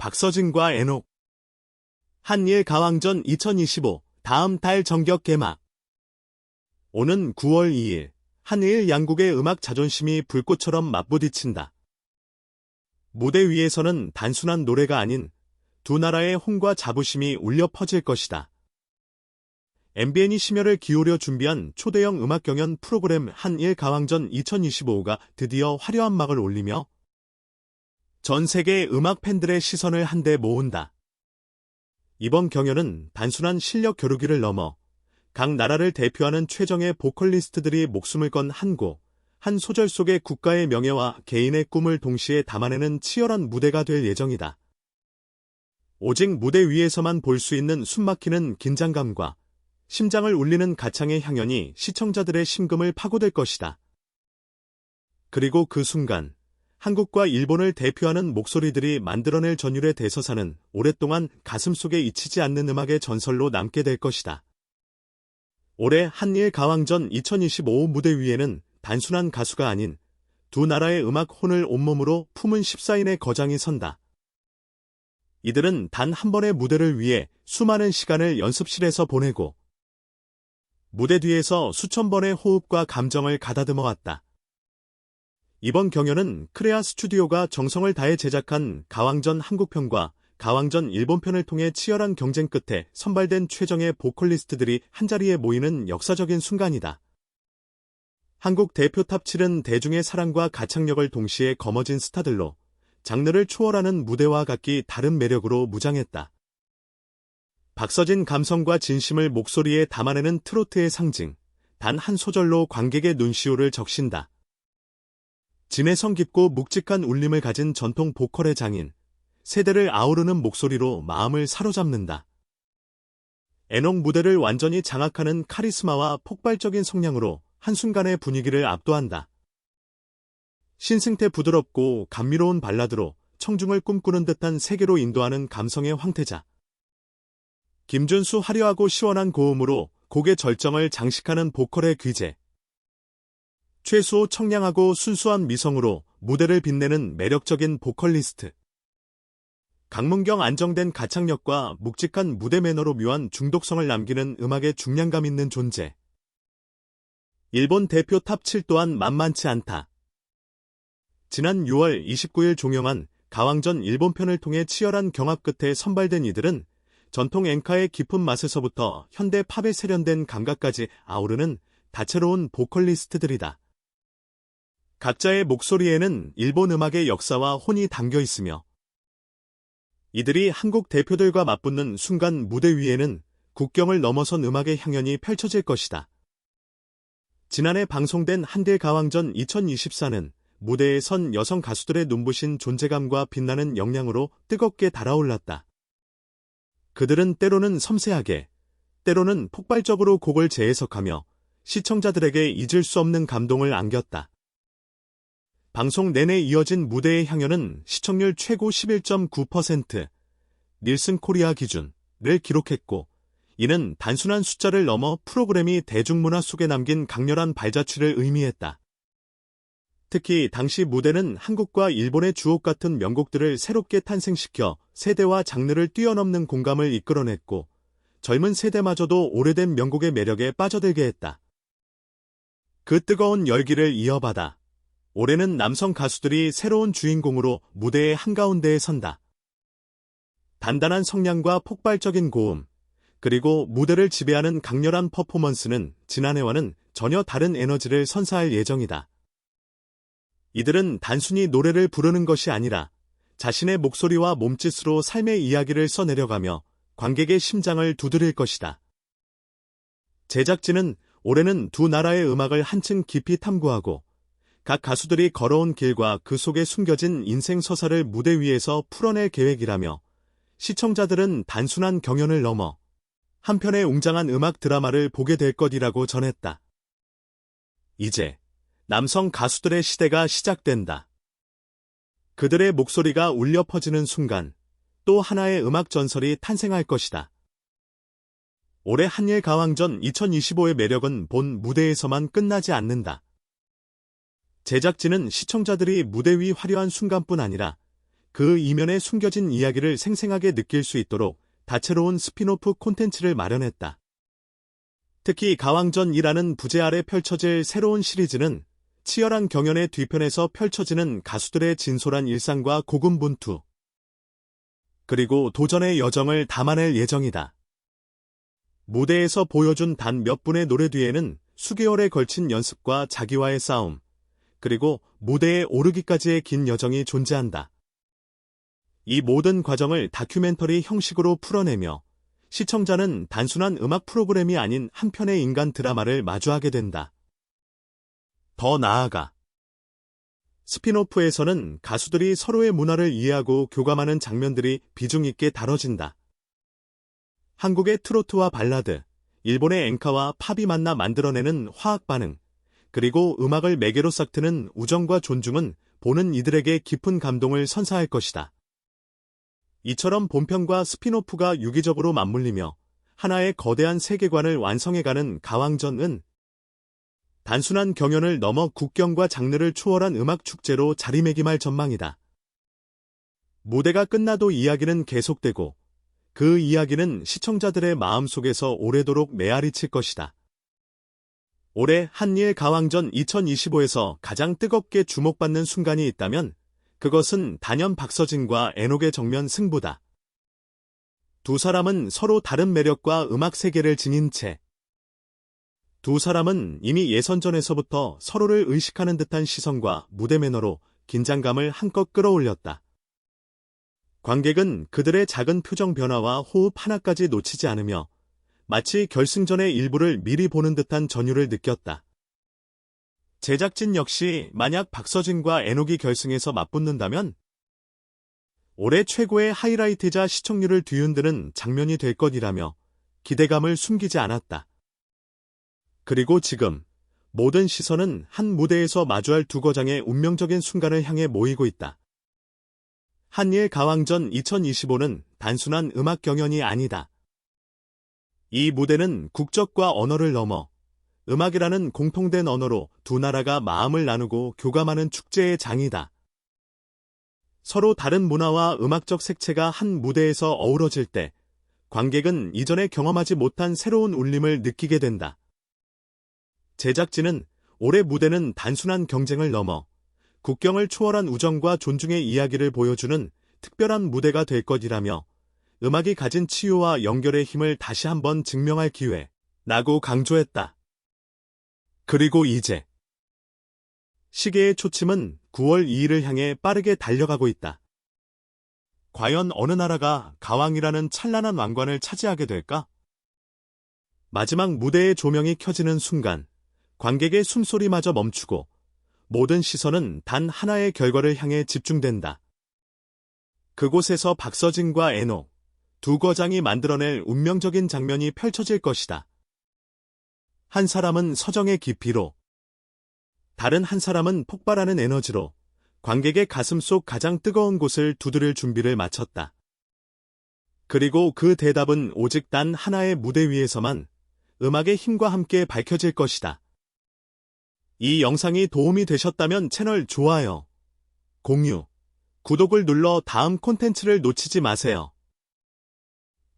박서진과 애녹 한일 가왕전 2025 다음 달 정격 개막 오는 9월 2일 한일 양국의 음악 자존심이 불꽃처럼 맞부딪힌다. 무대 위에서는 단순한 노래가 아닌 두 나라의 홍과 자부심이 울려 퍼질 것이다. MBN이 심혈을 기울여 준비한 초대형 음악 경연 프로그램 한일 가왕전 2025가 드디어 화려한 막을 올리며 전 세계 음악 팬들의 시선을 한데 모은다. 이번 경연은 단순한 실력 겨루기를 넘어 각 나라를 대표하는 최정의 보컬리스트들이 목숨을 건한 곡, 한 소절 속의 국가의 명예와 개인의 꿈을 동시에 담아내는 치열한 무대가 될 예정이다. 오직 무대 위에서만 볼 수 있는 숨막히는 긴장감과 심장을 울리는 가창의 향연이 시청자들의 심금을 파고들 것이다. 그리고 그 순간 한국과 일본을 대표하는 목소리들이 만들어낼 전율의 대서사는 오랫동안 가슴속에 잊히지 않는 음악의 전설로 남게 될 것이다. 올해 한일 가왕전 2025 무대 위에는 단순한 가수가 아닌 두 나라의 음악 혼을 온몸으로 품은 14인의 거장이 선다. 이들은 단 한 번의 무대를 위해 수많은 시간을 연습실에서 보내고 무대 뒤에서 수천 번의 호흡과 감정을 가다듬어 왔다. 이번 경연은 크레아 스튜디오가 정성을 다해 제작한 가왕전 한국편과 가왕전 일본편을 통해 치열한 경쟁 끝에 선발된 최정의 보컬리스트들이 한자리에 모이는 역사적인 순간이다. 한국 대표 탑 7은 대중의 사랑과 가창력을 동시에 거머쥔 스타들로 장르를 초월하는 무대와 각기 다른 매력으로 무장했다. 박서진 감성과 진심을 목소리에 담아내는 트로트의 상징, 단 한 소절로 관객의 눈시울을 적신다. 진해성 깊고 묵직한 울림을 가진 전통 보컬의 장인, 세대를 아우르는 목소리로 마음을 사로잡는다. 애녹 무대를 완전히 장악하는 카리스마와 폭발적인 성량으로 한순간의 분위기를 압도한다. 신승태 부드럽고 감미로운 발라드로 청중을 꿈꾸는 듯한 세계로 인도하는 감성의 황태자. 김준수 화려하고 시원한 고음으로 곡의 절정을 장식하는 보컬의 귀재. 최수호 청량하고 순수한 미성으로 무대를 빛내는 매력적인 보컬리스트. 강문경 안정된 가창력과 묵직한 무대 매너로 묘한 중독성을 남기는 음악의 중량감 있는 존재. 일본 대표 탑7 또한 만만치 않다. 지난 6월 29일 종영한 가왕전 일본편을 통해 치열한 경합 끝에 선발된 이들은 전통 앵카의 깊은 맛에서부터 현대 팝에 세련된 감각까지 아우르는 다채로운 보컬리스트들이다. 각자의 목소리에는 일본 음악의 역사와 혼이 담겨 있으며 이들이 한국 대표들과 맞붙는 순간 무대 위에는 국경을 넘어선 음악의 향연이 펼쳐질 것이다. 지난해 방송된 한대 가왕전 2024는 무대에 선 여성 가수들의 눈부신 존재감과 빛나는 역량으로 뜨겁게 달아올랐다. 그들은 때로는 섬세하게, 때로는 폭발적으로 곡을 재해석하며 시청자들에게 잊을 수 없는 감동을 안겼다. 방송 내내 이어진 무대의 향연은 시청률 최고 11.9%, 닐슨 코리아 기준을 기록했고, 이는 단순한 숫자를 넘어 프로그램이 대중문화 속에 남긴 강렬한 발자취를 의미했다. 특히 당시 무대는 한국과 일본의 주옥 같은 명곡들을 새롭게 탄생시켜 세대와 장르를 뛰어넘는 공감을 이끌어냈고 젊은 세대마저도 오래된 명곡의 매력에 빠져들게 했다. 그 뜨거운 열기를 이어받아 올해는 남성 가수들이 새로운 주인공으로 무대의 한가운데에 선다. 단단한 성량과 폭발적인 고음, 그리고 무대를 지배하는 강렬한 퍼포먼스는 지난해와는 전혀 다른 에너지를 선사할 예정이다. 이들은 단순히 노래를 부르는 것이 아니라 자신의 목소리와 몸짓으로 삶의 이야기를 써내려가며 관객의 심장을 두드릴 것이다. 제작진은 올해는 두 나라의 음악을 한층 깊이 탐구하고 각 가수들이 걸어온 길과 그 속에 숨겨진 인생 서사를 무대 위에서 풀어낼 계획이라며 시청자들은 단순한 경연을 넘어 한편의 웅장한 음악 드라마를 보게 될 것이라고 전했다. 이제 남성 가수들의 시대가 시작된다. 그들의 목소리가 울려 퍼지는 순간 또 하나의 음악 전설이 탄생할 것이다. 올해 한일 가왕전 2025의 매력은 본 무대에서만 끝나지 않는다. 제작진은 시청자들이 무대 위 화려한 순간뿐 아니라 그 이면에 숨겨진 이야기를 생생하게 느낄 수 있도록 다채로운 스피노프 콘텐츠를 마련했다. 특히 가왕전이라는 부제 아래 펼쳐질 새로운 시리즈는 치열한 경연의 뒤편에서 펼쳐지는 가수들의 진솔한 일상과 고군분투, 그리고 도전의 여정을 담아낼 예정이다. 무대에서 보여준 단 몇 분의 노래 뒤에는 수개월에 걸친 연습과 자기와의 싸움, 그리고 무대에 오르기까지의 긴 여정이 존재한다. 이 모든 과정을 다큐멘터리 형식으로 풀어내며 시청자는 단순한 음악 프로그램이 아닌 한 편의 인간 드라마를 마주하게 된다. 더 나아가 스피노프에서는 가수들이 서로의 문화를 이해하고 교감하는 장면들이 비중 있게 다뤄진다. 한국의 트로트와 발라드, 일본의 엔카와 팝이 만나 만들어내는 화학 반응, 그리고 음악을 매개로 싹트는 우정과 존중은 보는 이들에게 깊은 감동을 선사할 것이다. 이처럼 본편과 스피노프가 유기적으로 맞물리며 하나의 거대한 세계관을 완성해가는 가왕전은 단순한 경연을 넘어 국경과 장르를 초월한 음악 축제로 자리매김할 전망이다. 무대가 끝나도 이야기는 계속되고 그 이야기는 시청자들의 마음속에서 오래도록 메아리칠 것이다. 올해 한일 가왕전 2025에서 가장 뜨겁게 주목받는 순간이 있다면 그것은 단연 박서진과 애녹의 정면 승부다. 두 사람은 서로 다른 매력과 음악 세계를 지닌 채 두 사람은 이미 예선전에서부터 서로를 의식하는 듯한 시선과 무대 매너로 긴장감을 한껏 끌어올렸다. 관객은 그들의 작은 표정 변화와 호흡 하나까지 놓치지 않으며 마치 결승전의 일부를 미리 보는 듯한 전율을 느꼈다. 제작진 역시 만약 박서진과 애녹이 결승에서 맞붙는다면 올해 최고의 하이라이트자 시청률을 뒤흔드는 장면이 될 것이라며 기대감을 숨기지 않았다. 그리고 지금 모든 시선은 한 무대에서 마주할 두 거장의 운명적인 순간을 향해 모이고 있다. 한일 가왕전 2025는 단순한 음악 경연이 아니다. 이 무대는 국적과 언어를 넘어 음악이라는 공통된 언어로 두 나라가 마음을 나누고 교감하는 축제의 장이다. 서로 다른 문화와 음악적 색채가 한 무대에서 어우러질 때 관객은 이전에 경험하지 못한 새로운 울림을 느끼게 된다. 제작진은 올해 무대는 단순한 경쟁을 넘어 국경을 초월한 우정과 존중의 이야기를 보여주는 특별한 무대가 될 것이라며 음악이 가진 치유와 연결의 힘을 다시 한번 증명할 기회, 라고 강조했다. 그리고 이제 시계의 초침은 9월 2일을 향해 빠르게 달려가고 있다. 과연 어느 나라가 가왕이라는 찬란한 왕관을 차지하게 될까? 마지막 무대의 조명이 켜지는 순간 관객의 숨소리마저 멈추고 모든 시선은 단 하나의 결과를 향해 집중된다. 그곳에서 박서진과 애노, 두 거장이 만들어낼 운명적인 장면이 펼쳐질 것이다. 한 사람은 서정의 깊이로, 다른 한 사람은 폭발하는 에너지로 관객의 가슴 속 가장 뜨거운 곳을 두드릴 준비를 마쳤다. 그리고 그 대답은 오직 단 하나의 무대 위에서만 음악의 힘과 함께 밝혀질 것이다. 이 영상이 도움이 되셨다면 채널 좋아요, 공유, 구독을 눌러 다음 콘텐츠를 놓치지 마세요.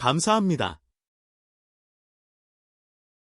감사합니다.